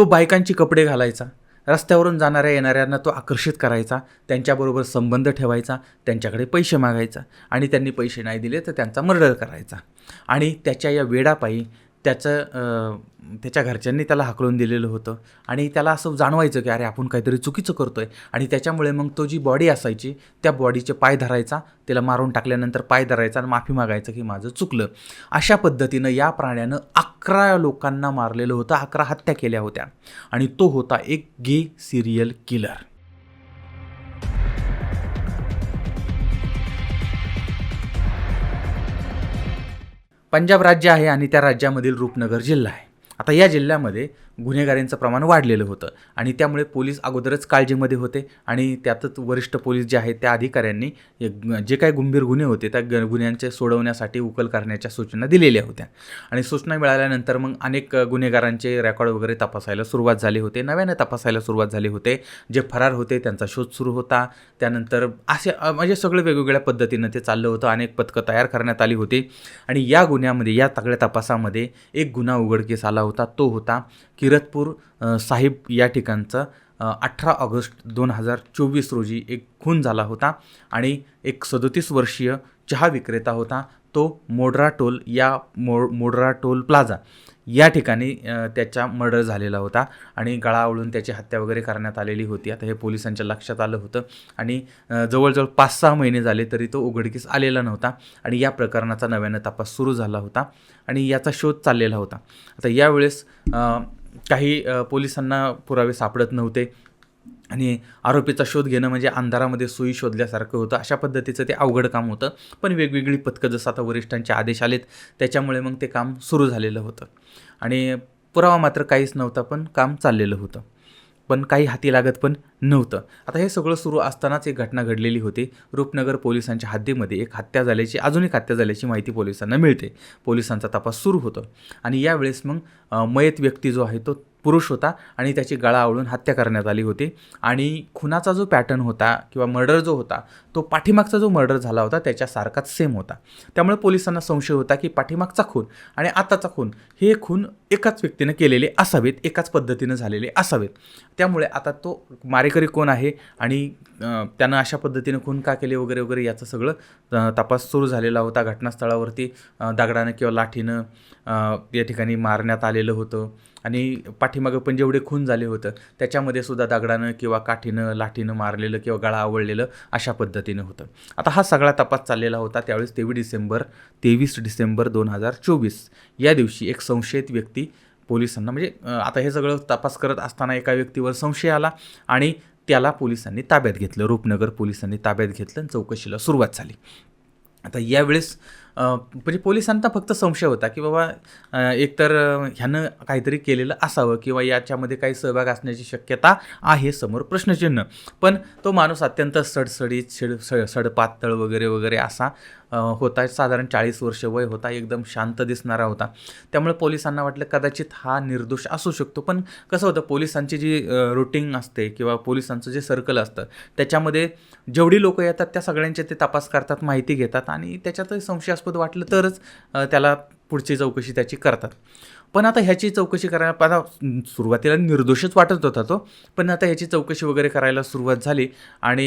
तो बायकांची कपडे घालायचा रस्त्यावरून जाणाऱ्या येणाऱ्यांना तो आकर्षित करायचा त्यांच्याबरोबर संबंध ठेवायचा त्यांच्याकडे पैसे मागायचा आणि त्यांनी पैसे नाही दिले तर त्यांचा मर्डर करायचा. आणि त्याच्या या वेडापायी त्याचं त्याच्या घरच्यांनी त्याला हाकलून दिलेलं होतं. आणि त्याला असं जाणवायचं की अरे आपण काहीतरी चुकीचं करतोय. आणि त्याच्यामुळे मग तो जी बॉडी असायची त्या बॉडीचे पाय धरायचा त्याला मारून टाकल्यानंतर पाय धरायचा आणि माफी मागायचं की माझं चुकलं. अशा पद्धतीनं या प्राण्यानं अकरा लोकांना मारलेलं होतं अकरा हत्या केल्या होत्या. आणि तो होता एक गे सिरियल किलर पंजाब राज्य आहे आणि त्या राज्यामधील रूपनगर जिल्हा आहे. आता या जिल्ह्यामध्ये गुन्हेगारांचं प्रमाण वाढलेलं होतं. आणि त्यामुळे पोलीस अगोदरच काळजीमध्ये होते आणि त्यातच वरिष्ठ पोलीस जे आहेत त्या अधिकाऱ्यांनी जे काही गंभीर गुन्हे होते त्या ग गुन्ह्यांचे सोडवण्यासाठी उकल करण्याच्या सूचना दिलेल्या होत्या. आणि सूचना मिळाल्यानंतर मग अनेक गुन्हेगारांचे रेकॉर्ड वगैरे तपासायला सुरुवात झाली होते. नव्याने तपासायला सुरुवात झाली होते. जे फरार होते त्यांचा शोध सुरू होता. त्यानंतर असे म्हणजे सगळं वेगवेगळ्या पद्धतीनं ते चाललं होतं. अनेक पथकं तयार करण्यात आली होती. आणि या गुन्ह्यामध्ये या तगड्या तपासामध्ये एक गुन्हा उघडकीस आला होता. तो होता की किरतपूर साहिब या ठिकाणचा अठरा ऑगस्ट दोन हजार चोवीस रोजी एक खून झाला होता आणि एक सदोतीस वर्षीय चहा विक्रेता होता. तो मोड्रा टोल या मो मोड्रा टोल प्लाझा या ठिकाणी त्याच्या त्याचा मर्डर झालेला होता आणि गळावळून त्याची हत्या वगैरे करण्यात आलेली होती. आता हे पोलिसांच्या लक्षात आलं होतं आणि जवळजवळ पाच सहा महिने झाले तरी तो उघडकीस आलेला नव्हता आणि या प्रकरणाचा नव्यानं तपास सुरू झाला होता आणि याचा शोध चाललेला होता. आता यावेळेस काही पोलिसांना पुरावे सापडत नव्हते. आणि आरोपीचा शोध घेणं म्हणजे अंधारामध्ये सोयी शोधल्यासारखं होतं. अशा पद्धतीचं ते अवघड काम होतं. पण वेगवेगळी पथकं जसं आता वरिष्ठांचे आदेश आलेत त्याच्यामुळे मग ते काम सुरू झालेलं होतं. आणि पुरावा मात्र काहीच नव्हता पण काम चाललेलं होतं. पण काही हाती लागत पण नव्हतं. आता हे सगळं सुरू असतानाच एक घटना घडलेली होती. रूपनगर पोलिसांच्या हद्दीमध्ये एक हत्या झाल्याची अजून एक हत्या झाल्याची माहिती पोलिसांना मिळते. पोलिसांचा तपास सुरू होतो. आणि यावेळेस मग मयत व्यक्ती जो आहे तो पुरुष होता आणि त्याची गळा आवळून हत्या करण्यात आली होती. आणि खुनाचा जो पॅटर्न होता किंवा मर्डर जो होता तो पाठीमागचा जो मर्डर झाला होता त्याच्यासारखाच सेम होता. त्यामुळे पोलिसांना संशय होता की पाठीमागचा खून आणि आताचा खून हे खून एकाच व्यक्तीनं केलेले असावेत एकाच पद्धतीनं झालेले असावेत. त्यामुळे आता तो मारेकरी कोण आहे आणि त्यानं अशा पद्धतीनं खून का केले वगैरे वगैरे याचं सगळं तपास सुरू झालेला होता. घटनास्थळावरती दगडानं किंवा लाठीनं या ठिकाणी मारण्यात आलेलं होतं. आणि पाठीमागं पण जेवढे खून झाले होतं त्याच्यामध्ये सुद्धा दगडानं किंवा काठीनं लाठीनं मारलेलं किंवा गळा आवळलेलं अशा पद्धतीनं होतं. आता हा सगळा तपास चाललेला होता त्यावेळेस तेवीस डिसेंबर तेवीस डिसेंबर दोन हजार चोवीस. या दिवशी एक संशयित व्यक्ती पोलिसांना म्हणजे आता हे सगळं तपास करत असताना एका व्यक्तीवर संशय आला आणि त्याला पोलिसांनी ताब्यात घेतलं. रूपनगर पोलिसांनी ताब्यात घेतलं आणि चौकशीला सुरुवात झाली. आता यावेळेस म्हणजे पोलिसांना फक्त संशय होता की बाबा एकतर ह्यानं काहीतरी केलेलं असावं किंवा याच्यामध्ये काही सहभाग असण्याची शक्यता आहे समोर प्रश्नचिन्ह. पण तो माणूस अत्यंत सडसडीत शिड सड सडपातळ वगैरे वगैरे असा होता. साधारण चाळीस वर्ष वय होता एकदम शांत दिसणारा होता. त्यामुळे पोलिसांना वाटलं कदाचित हा निर्दोष असू शकतो. पण कसं होतं पोलिसांची जी रुटीन असते किंवा पोलिसांचं जे सर्कल असतं त्याच्यामध्ये जेवढी लोकं येतात त्या सगळ्यांचे ते तपास करतात माहिती घेतात आणि त्याच्यातही संशयास्पद वाटलं तरच त्याला पुढची चौकशी त्याची करतात. पण आता ह्याची चौकशी करायला आता सुरुवातीला निर्दोषच वाटत होता तो पण आता ह्याची चौकशी वगैरे करायला सुरुवात झाली आणि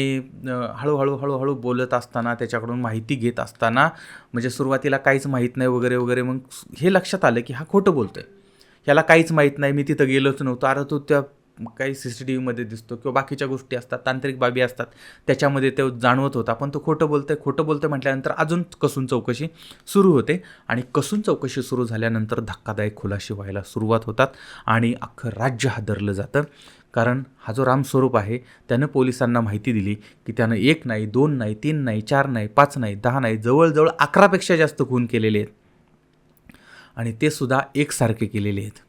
हळूहळू हळूहळू बोलत असताना त्याच्याकडून माहिती घेत असताना म्हणजे सुरुवातीला काहीच माहीत नाही वगैरे वगैरे मग हे लक्षात आलं की हा खोटं बोलतो आहे ह्याला काहीच माहीत नाही मी तिथं गेलोच नव्हतो. अरे तो त्या काही सी सी टी व्हीमध्ये दिसतो किंवा बाकीच्या गोष्टी असतात तांत्रिक बाबी असतात त्याच्यामध्ये तो जाणवत होता. पण तो खोटं बोलतंय खोटं बोलतं म्हटल्यानंतर अजून कसून चौकशी सुरू होते आणि कसून चौकशी सुरू झाल्यानंतर धक्कादायक खुलाशी व्हायला सुरुवात होतात आणि अख्खं राज्य हादरलं जातं. कारण हा जो रामस्वरूप आहे त्यानं पोलिसांना माहिती दिली की त्यानं एक नाही दोन नाही तीन नाही चार नाही पाच नाही दहा नाही जवळजवळ अकरापेक्षा जास्त खून केलेले आहेत. आणि ते सुद्धा एकसारखे केलेले आहेत.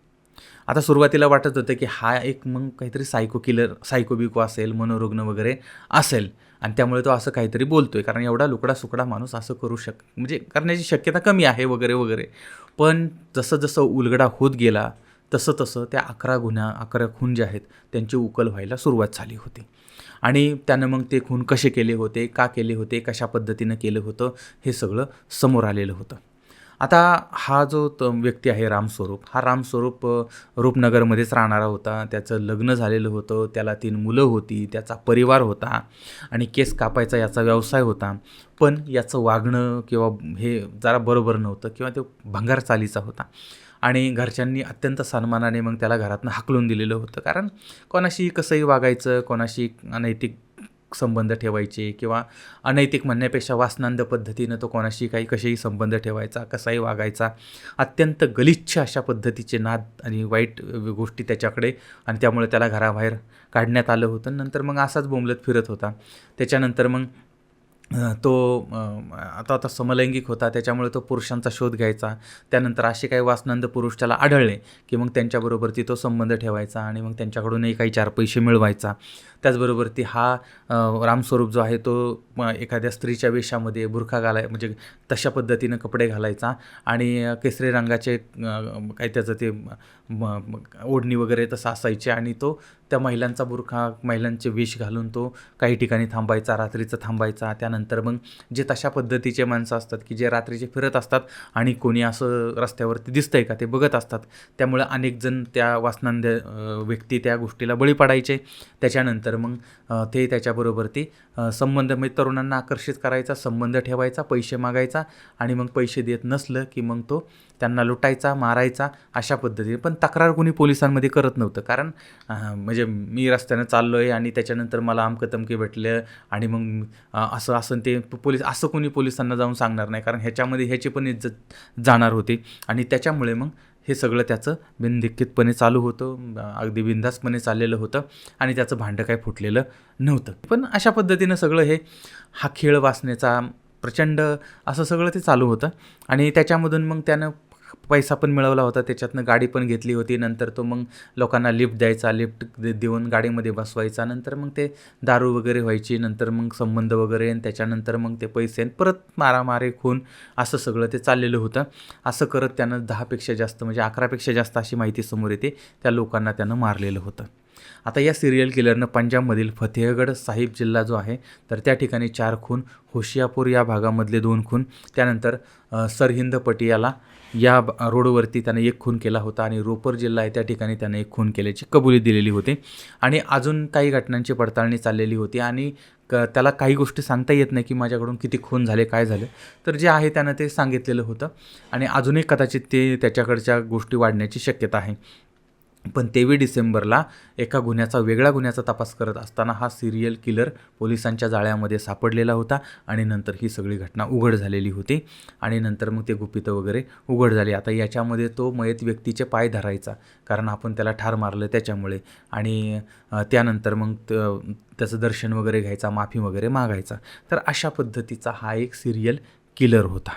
आता सुरुवातीला वाटत होतं की हा एक मग काहीतरी सायको किलर सायको बिको असेल मनोरुग्ण वगैरे असेल. आणि त्यामुळे तो असं काहीतरी बोलतोय. कारण एवढा लुकडा सुकडा माणूस असं करू शक म्हणजे करण्याची शक्यता कमी आहे वगैरे वगैरे. पण जसं जसं उलगडा होत गेला तसं तसं त्या अकरा गुन्हा अकरा खून जे आहेत त्यांची उकल व्हायला सुरुवात झाली होती. आणि त्यानं मग ते खून कसे केले होते का केले होते कशा पद्धतीनं केलं होतं हे सगळं समोर आलेलं होतं. आता हा जो त व्यक्ती आहे रामस्वरूप हा रामस्वरूप रूपनगरमध्येच राहणारा होता. त्याचं लग्न झालेलं होतं. त्याला तीन मुलं होती. त्याचा परिवार होता आणि केस कापायचा याचा व्यवसाय होता. पण याचं वागणं किंवा हे जरा बरोबर नव्हतं किंवा तो भंगार चालीचा होता. आणि घरच्यांनी अत्यंत सन्मानाने मग त्याला घरातनं हाकलून दिलेलं होतं. कारण कोणाशी कसंही वागायचं कोणाशी अनैतिक संबंध ठेवायचे किंवा अनैतिक म्हणण्यापेक्षा वासनांद पद्धतीनं तो कोणाशी काही कसेही संबंध ठेवायचा कसाही वागायचा अत्यंत गलिच्छ अशा पद्धतीचे नाद आणि वाईट गोष्टी त्याच्याकडे आणि त्यामुळे त्याला घराबाहेर काढण्यात आलं होतं. नंतर मग असाच बोंबलत फिरत होता. त्याच्यानंतर मग तो आता आता समलैंगिक होता त्याच्यामुळे तो पुरुषांचा शोध घ्यायचा. त्यानंतर असे काही वासनंद पुरुष त्याला आढळले की मग त्यांच्याबरोबर ती तो संबंध ठेवायचा आणि मग त्यांच्याकडूनही काही चार पैसे मिळवायचा. त्याचबरोबर ती हा रामस्वरूप जो आहे तो एखाद्या स्त्रीच्या वेशामध्ये बुरखा घालाय म्हणजे तशा पद्धतीनं कपडे घालायचा आणि केसरी रंगाचे काही त्याचं ते ओढणी वगैरे तसं असायचे आणि तो त्या महिलांचा बुरखा महिलांचे वेश घालून तो काही ठिकाणी थांबायचा रात्रीचं थांबायचा. त्यानंतर मग जे तशा पद्धतीचे माणसं असतात की जे रात्रीचे फिरत असतात आणि कोणी असं रस्त्यावरती दिसतंय का ते बघत असतात. त्यामुळे अनेक जण त्या वासनांद व्यक्ती त्या गोष्टीला बळी पडायचे. त्याच्यानंतर मग ते त्याच्याबरोबर ती संबंध म्हणजे तरुणांना आकर्षित करायचा संबंध ठेवायचा पैसे मागायचा आणि मग पैसे देत नसलं की मग तो त्यांना लुटायचा मारायचा अशा पद्धतीने. पण तक्रार कोणी पोलिसांमध्ये करत नव्हतं. कारण म्हणजे म्हणजे मी रस्त्यानं चाललो आहे आणि त्याच्यानंतर मला अमकं तमके भेटलं आणि मग असं असं ते पोलीस असं कोणी पोलिसांना जाऊन सांगणार नाही. कारण ह्याच्यामध्ये ह्याची पण इज्जत जाणार होती. आणि त्याच्यामुळे मग हे सगळं त्याचं बिनदिखितपणे चालू होतं. अगदी बिंदासपणे चाललेलं होतं आणि त्याचं भांडं काय फुटलेलं नव्हतं. पण अशा पद्धतीनं सगळं हे हा खेळ वाचण्याचा प्रचंड असं सगळं ते चालू होतं. आणि त्याच्यामधून मग त्यानं पैसा पण मिळवला होता त्याच्यातनं गाडी पण घेतली होती. नंतर तो मग लोकांना लिफ्ट द्यायचा लिफ्ट दे देऊन गाडीमध्ये बसवायचा. नंतर मग ते दारू वगैरे व्हायची नंतर मग संबंध वगैरे आणि त्याच्यानंतर मग ते पैसे आणि परत मारामारी खून असं सगळं ते चाललेलं होतं. असं करत त्यानं दहापेक्षा जास्त म्हणजे अकरापेक्षा जास्त अशी माहिती समोर येते. त्या लोकांना त्यानं मारलेलं होतं. आता या सिरियल किलरनं पंजाबमधील फतेहगड साहिब जिल्हा जो आहे तर त्या ठिकाणी चार खून होशियापूर या भागामधले दोन खून त्यानंतर सरहिंद पटियाला या रोडवरती त्याने एक खून केला होता आणि रोपर जिल्हा आहे त्या ठिकाणी त्याने एक खून केल्याची कबुली दिलेली होती. आणि अजून काही घटनांची पडताळणी चाललेली होती आणि क त्याला काही गोष्टी सांगता येत नाही की माझ्याकडून किती खून झाले काय झाले तर जे आहे त्यानं ते सांगितलेलं होतं. आणि अजूनही कदाचित ते त्याच्याकडच्या गोष्टी वाढण्याची शक्यता आहे. पण तेवीस डिसेंबरला एका गुन्ह्याचा वेगळा गुन्ह्याचा तपास करत असताना हा सिरियल किलर पोलिसांच्या जाळ्यामध्ये सापडलेला होता आणि नंतर ही सगळी घटना उघड झालेली होती आणि नंतर मग ते गुपितं वगैरे उघड झाली. आता याच्यामध्ये तो मयत व्यक्तीचे पाय धरायचा कारण आपण त्याला ठार मारलं त्याच्यामुळे आणि त्यानंतर मग त- त्याचं दर्शन वगैरे घ्यायचा माफी वगैरे मागायचा. तर अशा पद्धतीचा हा एक सिरियल किलर होता.